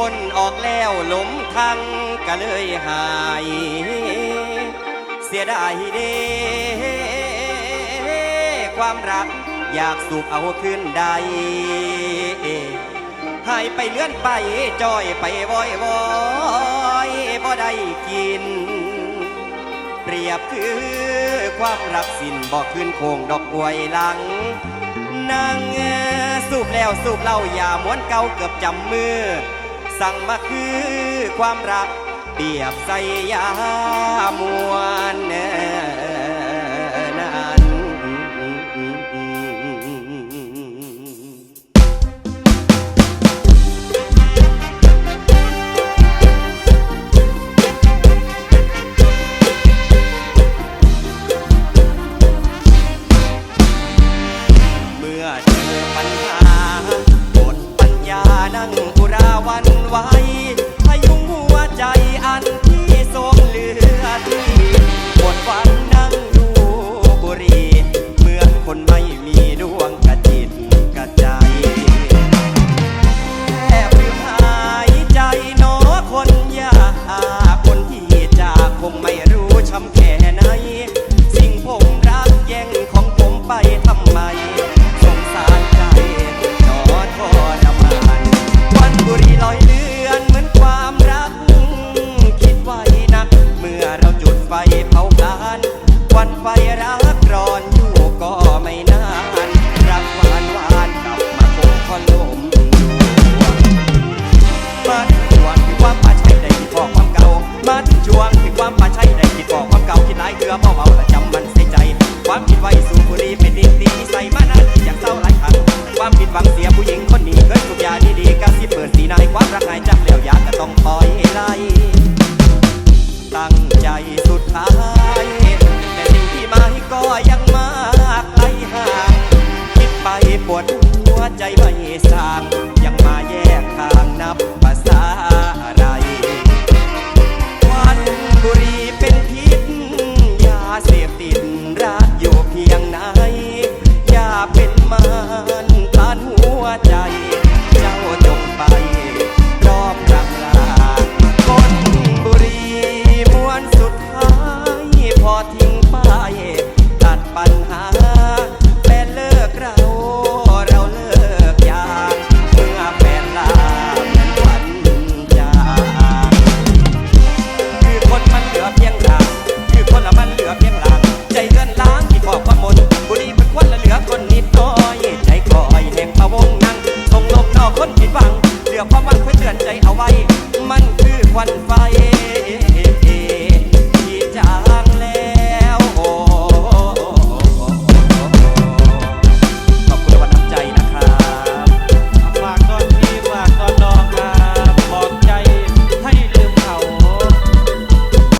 คนออกแล้วหลมทังก็เลยหาย เสียดายเด้ความรักอยากสูบเอาคืนใดหายไปเลื่อนไปจอยไปวอยวอยบ่ได้กิน เปรียบคือความรักสิ้นบอกคืนโคงดอกบวยหลังนั่งสูบแล้วสูบเหล้าอย่าม้วนเก่าเกือบจำมือ สั่งมาคือความรักเปรียบใสยามวนนั้นเมื่อเจอปัญหาหมดปัญญานั่งันไหวพยุงหัวใจอันที่ทรงเหลือที่หดฟันนั่งดูบุรีเมื่อคนไม่มีดวงกระจิตกระใจแอบลืมหายใจนอคนยากคนที่จากคงไม่รู้ช้ำแค่ไหน สิ่งผมรักแย่งของผมไปทำไม รักรอนอยู่ก็ไม่นานรักหวานหวานกลับมาคงคอนลมมัดจวงคือความป่าใช่ได้คิดบอกความเก่ามัดจวงคือความป่าใช่ได้คิดบอกความเก่าคิดหลายเกลือเบาเบา เตือนใจเอาไว้ มันคือควันไฟ